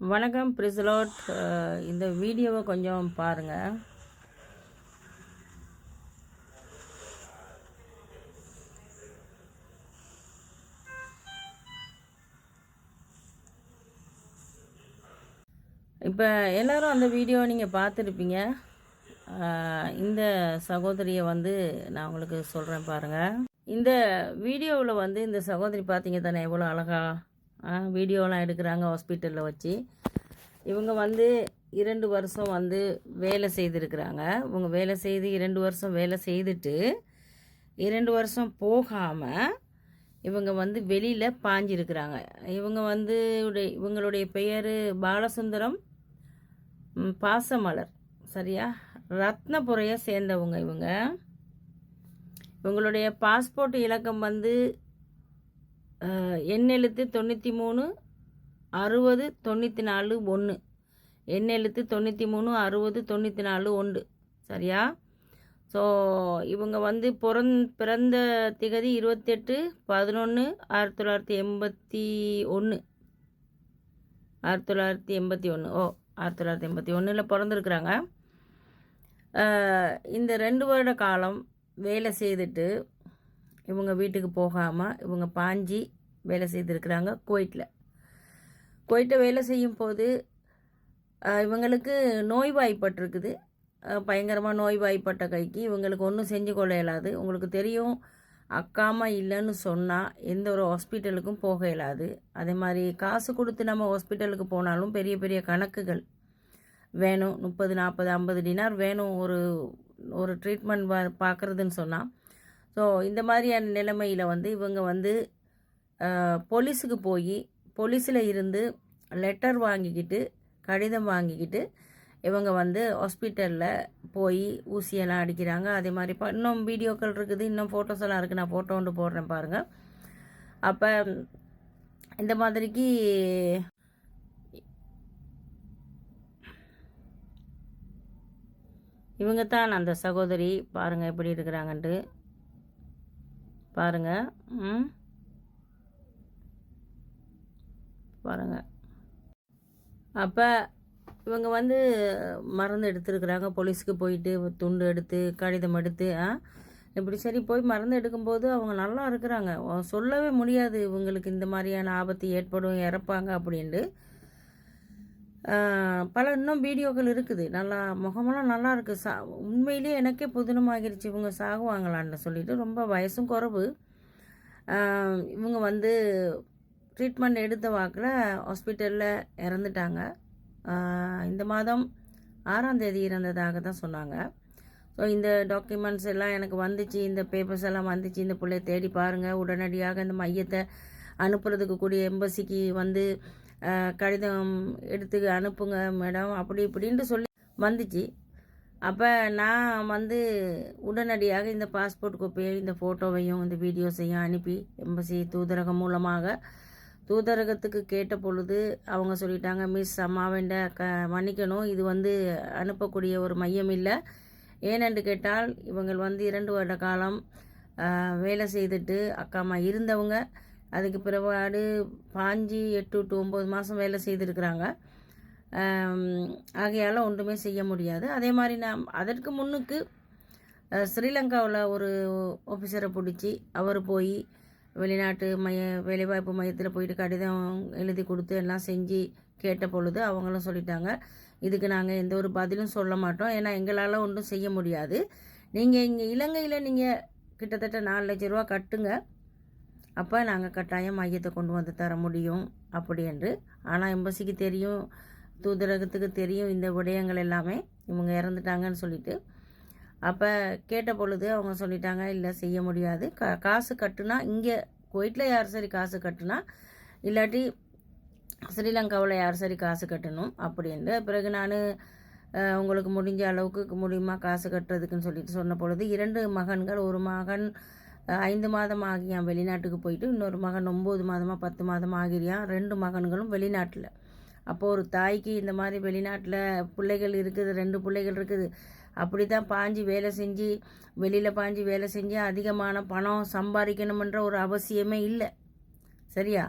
வணக்கம் பிரிசலோட் இந்த வீடியோவை கொஞ்சம் பாருங்கள் இப்போ எல்லோரும் அந்த வீடியோவை நீங்கள் பார்த்துருப்பீங்க. இந்த சகோதரியை வந்து நான் உங்களுக்கு சொல்கிறேன் பாருங்கள் இந்த வீடியோவில் வந்து இந்த சகோதரி பார்த்தீங்க தானே எவ்வளோ அழகா வீடியோலாம் எடுக்கிறாங்க ஹாஸ்பிட்டலில் வச்சு. இவங்க வந்து இரண்டு வருஷம் வந்து வேலை செய்திருக்கிறாங்க. இவங்க வேலை செய்து இரண்டு வருஷம் வேலை செய்துட்டு இரண்டு வருஷம் போகாமல் இவங்க வந்து வெளியில் பாஞ்சிருக்கிறாங்க. இவங்க வந்து உடைய- இவங்களுடைய பெயர் பாலசுந்தரம் பாசமலர். சரியா? ரத்னபுரையை சேர்ந்தவங்க இவங்க. இவங்களுடைய பாஸ்போர்ட் இலக்கம் வந்து எண்ணெழுத்து தொண்ணூற்றி மூணு அறுபது தொண்ணூற்றி நாலு ஒன்று எண் எழுத்து தொண்ணூற்றி மூணு அறுபது தொண்ணூற்றி நாலு ஒன்று. சரியா? ஸோ இவங்க வந்து பிறந் பிறந்த திகதி இருபத்தெட்டு பதினொன்று ஆயிரத்தி தொள்ளாயிரத்தி எண்பத்தி ஒன்று ஆயிரத்தி தொள்ளாயிரத்தி எண்பத்தி ஒன்று ஓ ஆயிரத்தி தொள்ளாயிரத்தி எண்பத்தி ஒன்றில் பிறந்திருக்கிறாங்க. இந்த ரெண்டு வருட காலம் வேலை செய்துட்டு இவங்க வீட்டுக்கு போகாமல் இவங்க பாஞ்சி வேலை செய்திருக்கிறாங்க குவைட்டில் குவைட்டில் வேலை செய்யும் போது இவங்களுக்கு நோய்வாய்ப்பட்டிருக்குது. பயங்கரமாக நோய்வாய்ப்பட்ட கைக்கு இவங்களுக்கு ஒன்றும் செஞ்சு கொள்ள இயலாது. உங்களுக்கு தெரியும் அக்காமா இல்லைன்னு சொன்னால் எந்த ஒரு ஹாஸ்பிட்டலுக்கும் போக இயலாது. அதே மாதிரி காசு கொடுத்து நம்ம ஹாஸ்பிட்டலுக்கு போனாலும் பெரிய பெரிய கணக்குகள். வேணும் முப்பது நாற்பது ஐம்பது டினார் வேணும் ஒரு ஒரு ட்ரீட்மெண்ட் பா பார்க்குறதுன்னு சொன்னால் ஸோ இந்த மாதிரியான நிலைமையில் வந்து இவங்க வந்து போலீஸுக்கு போய் போலீஸில் இருந்து லெட்டர் வாங்கிக்கிட்டு கடிதம் வாங்கிக்கிட்டு இவங்க வந்து ஹாஸ்பிட்டலில் போய் ஊசியெல்லாம் அடிக்கிறாங்க. அதே மாதிரி இப்போ இன்னும் வீடியோக்கள் இருக்குது. இன்னும் ஃபோட்டோஸ் எல்லாம் இருக்குது நான் ஃபோட்டோ ஒன்று போடுறேன் பாருங்கள் அப்போ இந்த மாதிரிக்கு இவங்க தான் அந்த சகோதரி. பாருங்கள் எப்படி இருக்கிறாங்கன்ட்டு. பாருங்கள் ம். பாருங்கள் அப்போ இவங்க வந்து மருந்து எடுத்துருக்குறாங்க. போலீஸுக்கு போயிட்டு துண்டு எடுத்து கடிதம் எடுத்து ஆ? இப்படி சரி போய் மருந்து எடுக்கும்போது அவங்க நல்லா இருக்கிறாங்க. சொல்லவே முடியாது இவங்களுக்கு இந்த மாதிரியான ஆபத்து ஏற்படும் இறப்பாங்க அப்படின்ட்டு. பல இன்னும் வீடியோக்கள் இருக்குது. நல்லா முகமெல்லாம் நல்லா இருக்குது சா உண்மையிலேயே எனக்கே புதினமாகிருச்சு. இவங்க சாகுவாங்களான்னு சொல்லிட்டு ரொம்ப வயசும் குறைவு. இவங்க வந்து ட்ரீட்மெண்ட் எடுத்த வாக்கில் ஹாஸ்பிட்டலில் இறந்துட்டாங்க. இந்த மாதம் ஆறாம் தேதி இறந்ததாக தான் சொன்னாங்க. ஸோ இந்த டாக்குமெண்ட்ஸ் எல்லாம் எனக்கு வந்துச்சு. இந்த பேப்பர்ஸ் எல்லாம் வந்துச்சு. இந்த பிள்ளைய தேடி பாருங்கள் உடனடியாக இந்த மையத்தை அனுப்புறதுக்கு கூடிய எம்பசிக்கு வந்து கடிதம் எடுத்து அனுப்புங்க மேடம் அப்படி இப்படின்ட்டு சொல்லி வந்துச்சு. அப்போ நான் வந்து உடனடியாக இந்த பாஸ்போர்ட் கோப்பையும் இந்த ஃபோட்டோவையும் இந்த வீடியோஸையும் அனுப்பி எம்பசி தூதரகம் மூலமாக தூதரகத்துக்கு கேட்ட பொழுது அவங்க சொல்லிட்டாங்க மிஸ் அம்மாவேண்ட க மன்னிக்கணும். இது வந்து அனுப்பக்கூடிய ஒரு மையம் இல்லை. ஏனென்று கேட்டால் இவங்க வந்து இரண்டு வருட காலம் வேலை செய்துட்டு அக்காம்மா இருந்தவங்க. அதுக்கு பிறகு பாஞ்சு எட்டு டு ஒம்பது மாதம் வேலை செய்திருக்கிறாங்க. ஆகையால் ஒன்றுமே செய்ய முடியாது. அதே மாதிரி நாம் அதற்கு முன்னுக்கு ஸ்ரீலங்காவில் ஒரு ஆஃபீஸரை பிடிச்சி அவர் போய் வெளிநாட்டு மைய வேலைவாய்ப்பு மையத்தில் போயிட்டு கடிதம் எழுதி கொடுத்து எல்லாம் செஞ்சு கேட்ட பொழுது அவங்களும் சொல்லிட்டாங்க. இதுக்கு நாங்கள் எந்த ஒரு பதிலும் சொல்ல மாட்டோம். ஏன்னா எங்களால் ஒன்றும் செய்ய முடியாது. நீங்கள் இங்கே இலங்கையில் நீங்கள் கிட்டத்தட்ட நாலு லட்ச ரூபா கட்டுங்க. அப்போ நாங்கள் கட்டாயம் மையத்தை கொண்டு வந்து தர முடியும் அப்படி என்று. ஆனால் எம்பசிக்கு தெரியும் தூதரகத்துக்கு தெரியும் இந்த விடயங்கள் எல்லாமே. இவங்க இறந்துட்டாங்கன்னு சொல்லிட்டு. அப்போ கேட்ட பொழுது அவங்க சொல்லிட்டாங்க இல்லை செய்ய முடியாது. கா காசு கட்டுனா இங்கே குவைட்டில் யார் சரி காசு கட்டுனா இல்லாட்டி ஸ்ரீலங்காவில் யார் சரி காசு கட்டணும் அப்படின்ட்டு. பிறகு நான் உங்களுக்கு முடிஞ்ச அளவுக்கு முடியுமா காசு கட்டுறதுக்குன்னு சொல்லிட்டு சொன்ன பொழுது இரண்டு மகன்கள் ஒரு மகன் ஐந்து மாதம் ஆகியான் வெளிநாட்டுக்கு போயிட்டு இன்னொரு மகன் ஒம்பது மாதமாக பத்து மாதம் ஆகிறியான் ரெண்டு மகன்களும் வெளிநாட்டில். அப்போது ஒரு தாய்க்கு இந்த மாதிரி வெளிநாட்டில் பிள்ளைகள் இருக்குது ரெண்டு பிள்ளைகள் இருக்குது அப்படி தான் பாஞ்சு வேலை செஞ்சு வெளியில் பாஞ்சு வேலை செஞ்சு அதிகமான பணம் சம்பாதிக்கணுமன்ற ஒரு அவசியமே இல்லை. சரியா?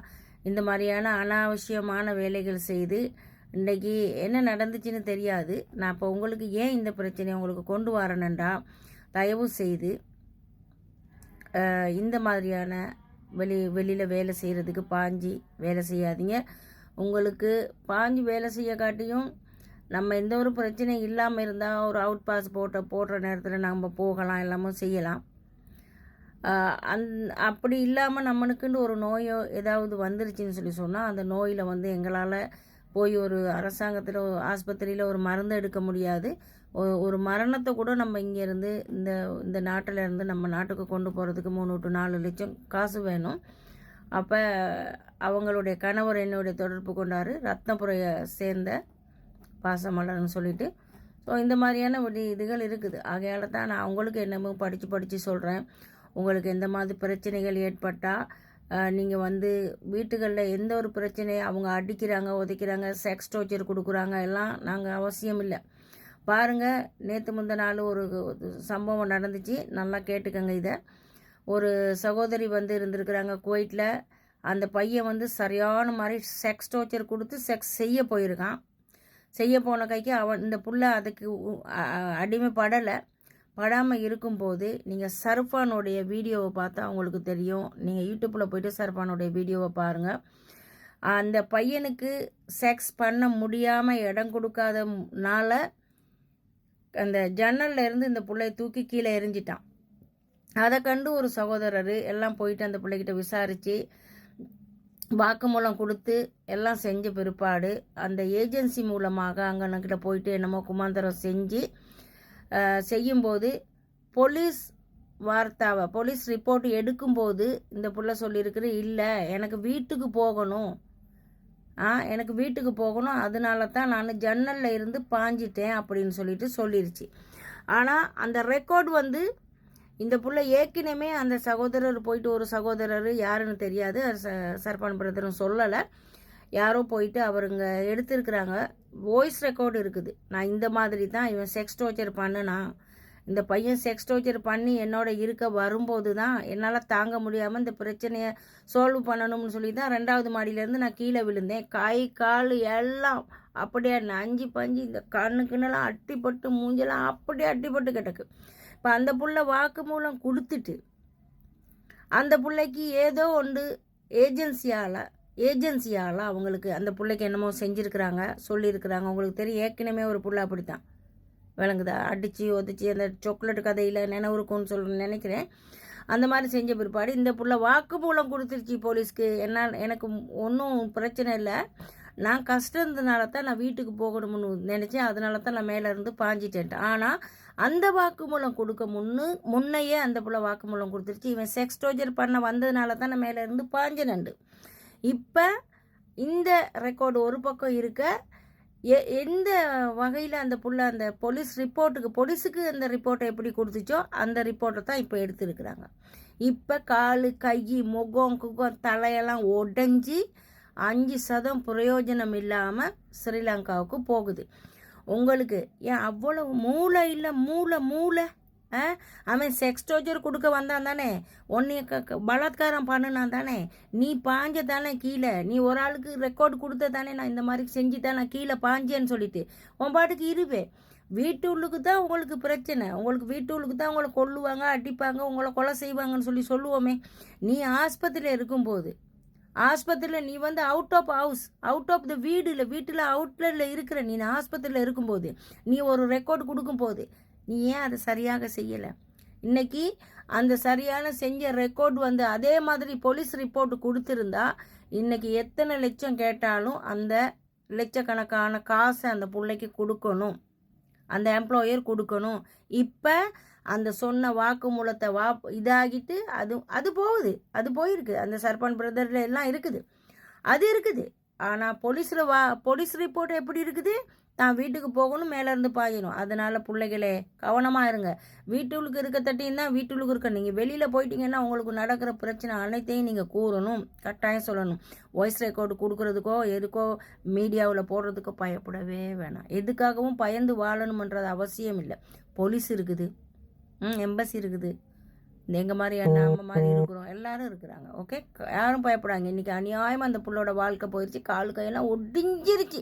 இந்த மாதிரியான அனாவசியமான வேலைகள் செய்து இன்றைக்கி என்ன நடந்துச்சுன்னு தெரியாது. நான் இப்போ உங்களுக்கு ஏன் இந்த பிரச்சனையை உங்களுக்கு கொண்டு வரணுன்றா தயவு செய்து இந்த மாதிரியான வெளி வெளியில் வேலை செய்கிறதுக்கு பாஞ்சி வேலை செய்யாதீங்க. உங்களுக்கு பாஞ்சு வேலை செய்ய காட்டியும் நம்ம எந்த ஒரு பிரச்சனையும் இல்லாமல் இருந்தால் ஒரு அவுட் பாஸ் போட்ட போடுற நேரத்தில் நம்ம போகலாம் எல்லாமே செய்யலாம். அந் அப்படி இல்லாமல் நம்மளுக்குன்னு ஒரு நோயோ ஏதாவது வந்துருச்சுன்னு சொல்லி சொன்னால் அந்த நோயில் வந்து எங்களால் போய் ஒரு அரசாங்கத்தில் ஆஸ்பத்திரியில் ஒரு மருந்து எடுக்க முடியாது. ஒ- ஒரு மரணத்தை கூட நம்ம இங்கேருந்து இந்த இந்த நாட்டில் இருந்து நம்ம நாட்டுக்கு கொண்டு போகிறதுக்கு மூணு டு நாலு லட்சம் காசு வேணும். அப்போ அவங்களுடைய கணவர் என்னுடைய தொடர்பு கொண்டார். ரத்னபுரையை சேர்ந்த பாசமலர்னு சொல்லிட்டு. ஸோ இந்த மாதிரியான ஒரு இதுகள் இருக்குது. ஆகையால் தான் நான் உங்களுக்கு என்னமோ படித்து படித்து சொல்கிறேன் உங்களுக்கு எந்த மாதிரி பிரச்சனைகள் ஏற்பட்டால் நீங்கள் வந்து வீட்டுகளில் எந்த ஒரு பிரச்சனையை அவங்க அடிக்கிறாங்க உதைக்கிறாங்க செக்ஸ் டோர்ச்சர் கொடுக்குறாங்க எல்லாம் நாங்கள் அவசியம் இல்லை. பாருங்கள் நேற்று முந்த நாள் ஒரு சம்பவம் நடந்துச்சு. நல்லா கேட்டுக்கங்க இதை. ஒரு சகோதரி வந்து இருந்திருக்கிறாங்க குவைட்டில் அந்த பையன் வந்து சரியான மாதிரி செக்ஸ் டோர்ச்சர் கொடுத்து செக்ஸ் செய்ய போயிருக்கான். செய்ய போன கைக்கு அவன் இந்த புள்ள அதுக்கு அடிமைப்படலை படாமல் இருக்கும்போது நீங்கள் சர்ஃபானுடைய வீடியோவை பார்த்தா அவங்களுக்கு தெரியும். நீங்கள் யூடியூப்பில் போயிட்டு சர்ஃபானுடைய வீடியோவை பாருங்கள் அந்த பையனுக்கு செக்ஸ் பண்ண முடியாமல் இடம் கொடுக்காதனால அந்த ஜன்னலில் இருந்து இந்த பிள்ளைய தூக்கி கீழே எரிஞ்சிட்டான் அதை கண்டு ஒரு சகோதரர் எல்லாம் போயிட்டு அந்த பிள்ளைகிட்ட விசாரித்து வாக்குமூலம் கொடுத்து எல்லாம் செஞ்ச பிற்பாடு அந்த ஏஜென்சி மூலமாக அங்கனக்கிட்ட போயிட்டு என்னமோ குமாந்தரம் செஞ்சு செய்யும்போது போலீஸ் வார்த்தாவை போலீஸ் ரிப்போர்ட் எடுக்கும்போது இந்த புள்ள சொல்லியிருக்கிற இல்லை எனக்கு வீட்டுக்கு போகணும். ஆ எனக்கு வீட்டுக்கு போகணும். அதனால தான் நான் ஜன்னலில் இருந்து பாஞ்சிட்டேன் அப்படின்னு சொல்லிட்டு சொல்லிருச்சு. ஆனால் அந்த ரெக்கார்ட் வந்து இந்த புள்ள ஏற்கனவே அந்த சகோதரர் போயிட்டு ஒரு சகோதரர் யாருன்னு தெரியாது. ச- சர்பான் பிரதரும் சொல்லலை. யாரோ போயிட்டு அவருங்க எடுத்திருக்கிறாங்க. வாய்ஸ் ரெக்கார்டு இருக்குது. நான் இந்த மாதிரி தான் இவன் செக்ஸ் டோர்ச்சர் பண்ணுனான் இந்த பையன் செக்ஸ் டோர்ச்சர் பண்ணி என்னோட இருக்க வரும்போது தான் என்னால் தாங்க முடியாமல் இந்த பிரச்சனையை சால்வ் பண்ணணும்னு சொல்லி தான் ரெண்டாவது மாடியிலேருந்து நான் கீழே விழுந்தேன். கை கால் எல்லாம் அப்படியே நஞ்சு பஞ்சு இந்த கண்ணுக்குன்னெல்லாம் அட்டிப்பட்டு மூஞ்செல்லாம் அப்படியே அட்டிப்பட்டு கிடக்கு. இப்போ அந்த புள்ள வாக்குமூலம் கொடுத்துட்டு அந்த பிள்ளைக்கு ஏதோ ஒன்று ஏஜென்சியால் ஏஜென்சியால் அவங்களுக்கு அந்த பிள்ளைக்கு என்னமோ செஞ்சுருக்குறாங்க சொல்லியிருக்கிறாங்க உங்களுக்கு தெரியும் ஏற்கனவே ஒரு புள்ள அப்படித்தான். விளங்குதா? அடித்து ஒதிச்சு அந்த சாக்லேட் கதையில் நினைவு இருக்கும்னு சொல்ல நினைக்கிறேன். அந்த மாதிரி செஞ்ச பிற்பாடு இந்த புள்ள வாக்குமூலம் கொடுத்துருச்சு போலீஸ்க்கு. என்ன எனக்கு ஒன்றும் பிரச்சனை இல்லை. நான் கஷ்டம் இருந்தனால தான் நான் வீட்டுக்கு போகணும்னு நினச்சேன். அதனால தான் நான் மேலே இருந்து பாஞ்சிட்டேன் ஆனால் அந்த வாக்குமூலம் கொடுக்க முன்னு முன்னையே அந்த புள்ள வாக்குமூலம் கொடுத்துருச்சு. இவன் செக்ஸ் டோஜர் பண்ண வந்ததுனால தான் நான் மேலேருந்து பாஞ்சினண்டு இப்போ இந்த ரெக்கார்டு ஒரு பக்கம் இருக்க எ- எந்த வகையில் அந்த புள்ள அந்த போலீஸ் ரிப்போர்ட்டுக்கு போலீஸுக்கு அந்த ரிப்போர்ட்டை எப்படி கொடுத்துச்சோ அந்த ரிப்போர்ட்டை தான் இப்போ எடுத்துருக்குறாங்க. இப்போ கால் கை முகம் குகம் தலையெல்லாம் உடஞ்சி அஞ்சு சதம் பிரயோஜனம் இல்லாமல் ஸ்ரீலங்காவுக்கு போகுது. உங்களுக்கு ஏன் அவ்வளவு மூளை இல்லை மூளை மூளை? ஆ? அவன் செக்ஸ் டோர்ச்சர் கொடுக்க வந்தான் தானே. உன்னைய க க- பலாத்காரம் பண்ணினான் தானே. நீ பாஞ்ச தானே கீழே. நீ ஒரு ஆளுக்கு ரெக்கார்டு கொடுத்த தானே நான் இந்த மாதிரி செஞ்சு தான் நான் கீழே பாஞ்சேன்னு சொல்லிட்டு. உன் பாட்டுக்கு இருவே வீட்டுள்ளுக்கு தான் உங்களுக்கு பிரச்சனை. உங்களுக்கு வீட்டுள்ளுக்கு தான் உங்களை கொல்லுவாங்க அடிப்பாங்க உங்களை கொலை செய்வாங்கன்னு சொல்லி சொல்லுவோமே. நீ ஆஸ்பத்திரியில் இருக்கும்போது ஆஸ்பத்திரியில் நீ வந்து out of house out of the வீடு இல்லை வீட்டில் அவுட்லெட்டில் இருக்கிற நீ ஆஸ்பத்திரியில் இருக்கும்போது நீ ஒரு ரெக்கார்டு கொடுக்கும்போது நீ ஏன் அதை சரியாக செய்யலை? இன்னைக்கு அந்த சரியான செஞ்ச ரெக்கார்ட் வந்து அதே மாதிரி போலீஸ் ரிப்போர்ட் கொடுத்துருந்தா இன்னைக்கு எத்தனை லட்சம் கேட்டாலும் அந்த லட்சக்கணக்கான காசை அந்த பிள்ளைக்கு கொடுக்கணும். அந்த எம்ப்ளாயர் கொடுக்கணும். இப்போ அந்த சொன்ன வாக்குமூலத்தை வா இதாகிட்டு அது அது போகுது. அது போயிருக்கு. அந்த சர்பன் பிரதரில் எல்லாம் இருக்குது. அது இருக்குது. ஆனால் போலீஸில் வா போலீஸ் ரிப்போர்ட் எப்படி இருக்குது? தான் வீட்டுக்கு போகணும் மேலேருந்து பாயிடும் பாயணும். பிள்ளைகளே கவனமாக இருங்க. வீட்டுக்கு இருக்க தட்டியும் தான் வீட்டுக்கு இருக்க நீங்கள் வெளியில் போயிட்டீங்கன்னா உங்களுக்கு நடக்கிற பிரச்சனை அனைத்தையும் நீங்கள் கூறணும். கட்டாயம் சொல்லணும். வாய்ஸ் ரெக்கார்டு கொடுக்கறதுக்கோ எதுக்கோ மீடியாவில் போடுறதுக்கோ பயப்படவே வேணாம். எதுக்காகவும் பயந்து வாழணுமன்றது அவசியம் இல்லை போலீஸ் இருக்குது. ம் எம்பசி இருக்குது. இந்த எங்கள் மாதிரி நம்ம மாதிரி இருக்கிறோம். எல்லாரும் இருக்கிறாங்க ஓகே யாரும் பயப்படாங்க இன்னைக்கு அநியாயமாக அந்த புள்ளோட வாழ்க்கை போயிடுச்சு கால் கையெல்லாம் ஒடிஞ்சிருச்சு.